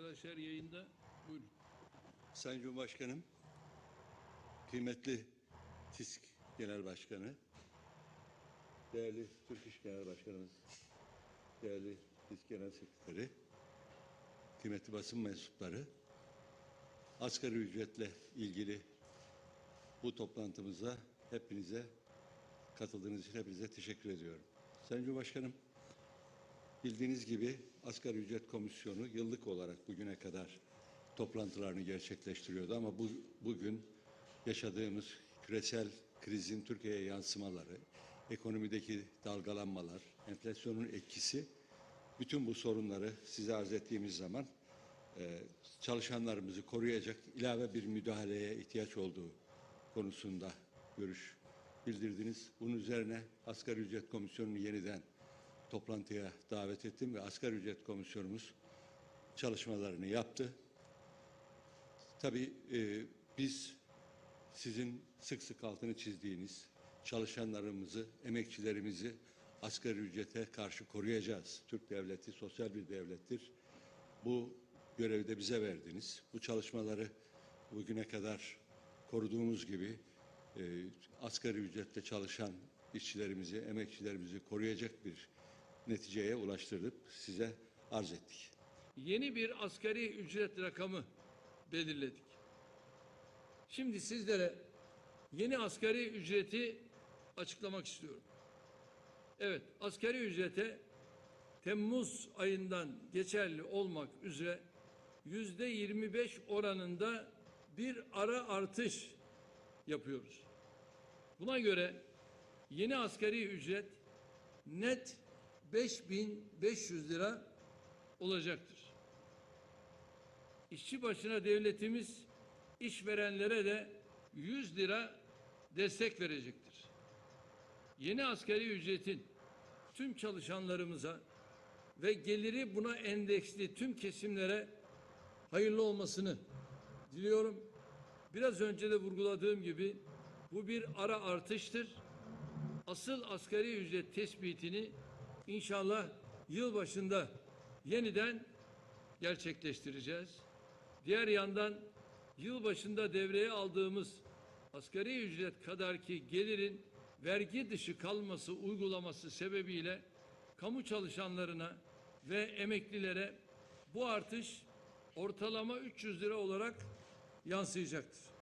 Arkadaşlar yayında. Buyurun. Sayın Cumhurbaşkanım, kıymetli TİSK Genel Başkanı, değerli Türk İş Genel Başkanımız, değerli TİSK Genel Sekreteri, kıymetli basın mensupları, asgari ücretle ilgili bu toplantımıza hepinize katıldığınız için hepinize teşekkür ediyorum. Sayın Cumhurbaşkanım, Bildiğiniz gibi Asgari Ücret Komisyonu yıllık olarak bugüne kadar toplantılarını gerçekleştiriyordu ama bu, bugün yaşadığımız küresel krizin Türkiye'ye yansımaları, ekonomideki dalgalanmalar, enflasyonun etkisi bütün bu sorunları size arz ettiğimiz zaman e, çalışanlarımızı koruyacak ilave bir müdahaleye ihtiyaç olduğu konusunda görüş bildirdiniz. Bunun üzerine Asgari Ücret Komisyonu'nu yeniden toplantıya davet ettim ve Asgari Ücret Komisyonumuz çalışmalarını yaptı. Tabii e, biz sizin sık sık altını çizdiğiniz çalışanlarımızı, emekçilerimizi asgari ücrete karşı koruyacağız. Türk devleti sosyal bir devlettir. Bu görevi de bize verdiniz. Bu çalışmaları bugüne kadar koruduğumuz gibi e, asgari ücretle çalışan işçilerimizi, emekçilerimizi koruyacak bir neticeye ulaştırıp size arz ettik. Yeni bir asgari ücret rakamı belirledik. Şimdi sizlere yeni asgari ücreti açıklamak istiyorum. Evet, asgari ücrete Temmuz ayından geçerli olmak üzere yüzde 25 oranında bir ara artış yapıyoruz. Buna göre yeni asgari ücret net 5500 lira olacaktır. İşçi başına devletimiz işverenlere de 100 lira destek verecektir. Yeni asgari ücretin tüm çalışanlarımıza ve geliri buna endeksli tüm kesimlere hayırlı olmasını diliyorum. Biraz önce de vurguladığım gibi bu bir ara artıştır. Asıl asgari ücret tespitini inşallah yıl başında yeniden gerçekleştireceğiz. Diğer yandan yıl başında devreye aldığımız asgari ücret kadarki gelirin vergi dışı kalması uygulaması sebebiyle kamu çalışanlarına ve emeklilere bu artış ortalama 300 lira olarak yansıyacaktır.